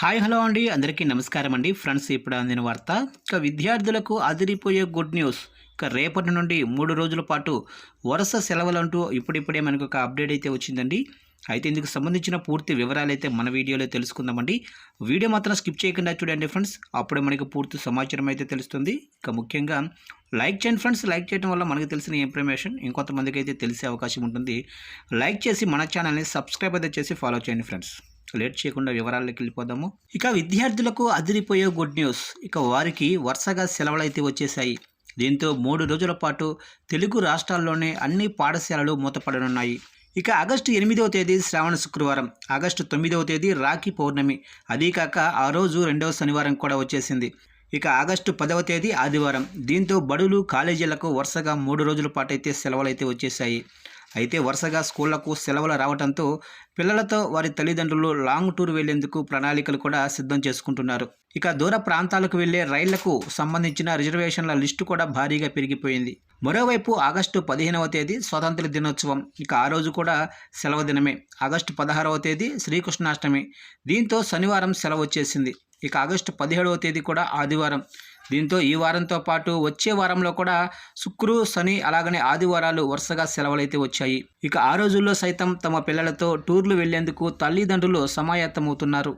Hi hello అండి. అందరికీ నమస్కారం అండి. ఫ్రెండ్స్ ఇప్పుడు అందిన వార్త. ఇక విద్యార్థులకు అదిరిపోయే గుడ్ న్యూస్. ఇక రేపటి నుండి మూడు రోజుల పాటు వరుస సెలవులు అంటూ ఇప్పుడిప్పుడే మనకు ఒక అప్డేట్ అయితే వచ్చిందండి. అయితే ఇందుకు సంబంధించిన పూర్తి వివరాలు అయితే మన వీడియోలో తెలుసుకుందామండి. వీడియో మాత్రం స్కిప్ చేయకుండా చూడండి ఫ్రెండ్స్. అప్పుడే మనకి పూర్తి సమాచారం అయితే తెలుస్తుంది. ఇక ముఖ్యంగా లైక్ చేయండి ఫ్రెండ్స్. లైక్ చేయడం వల్ల మనకు తెలిసిన ఇన్ఫర్మేషన్ ఇంకొంతమందికి అయితే తెలిసే అవకాశం ఉంటుంది. లైక్ చేసి మన ఛానల్ని సబ్స్క్రైబ్ అయితే చేసి ఫాలో చేయండి ఫ్రెండ్స్. లేట్ చేయకుండా వివరాల్లోకి వెళ్ళిపోదాము. ఇక విద్యార్థులకు అదిరిపోయే గుడ్ న్యూస్ ఇక వారికి వరుసగా సెలవులైతే వచ్చేసాయి దీంతో మూడు రోజుల పాటు తెలుగు రాష్ట్రాల్లోనే అన్ని పాఠశాలలు మూతపడనున్నాయి. ఇక ఆగస్టు ఎనిమిదవ తేదీ శ్రావణ శుక్రవారం ఆగస్టు తొమ్మిదవ తేదీ రాఖీ పౌర్ణమి. అదీ కాక ఆ రోజు రెండవ శనివారం కూడా వచ్చేసింది. ఇక ఆగస్టు పదవ తేదీ ఆదివారం. దీంతో బడులు కాలేజీలకు వరుసగా మూడు రోజుల పాటు అయితే సెలవులు అయితే వచ్చేసాయి అయితే వరుసగా స్కూళ్ళకు సెలవులు రావడంతో పిల్లలతో వారి తల్లిదండ్రులు లాంగ్ టూర్ వెళ్ళేందుకు ప్రణాళికలు కూడా సిద్ధం చేసుకుంటున్నారు. ఇక దూర ప్రాంతాలకు వెళ్ళే రైళ్ళకు సంబంధించిన రిజర్వేషన్ల లిస్టు కూడా భారీగా పెరిగిపోయింది. మరోవైపు ఆగస్టు పదిహేనవ తేదీ స్వాతంత్ర దినోత్సవం. ఇక ఆ రోజు కూడా సెలవు దినమే. ఆగస్టు పదహారవ తేదీ శ్రీకృష్ణాష్టమి. దీంతో శనివారం సెలవు వచ్చేసింది. ఇక ఆగస్టు పదిహేడవ తేదీ కూడా ఆదివారం. దీంతో ఈ వారంతో పాటు వచ్చే వారంలో కూడా శుక్రు శని అలాగనే ఆదివారాలు వరుసగా సెలవులైతే వచ్చాయి. ఇక ఆ రోజుల్లో సైతం తమ పిల్లలతో టూర్లు వెళ్ళేందుకు తల్లిదండ్రులు సమాయత్తమవుతున్నారు.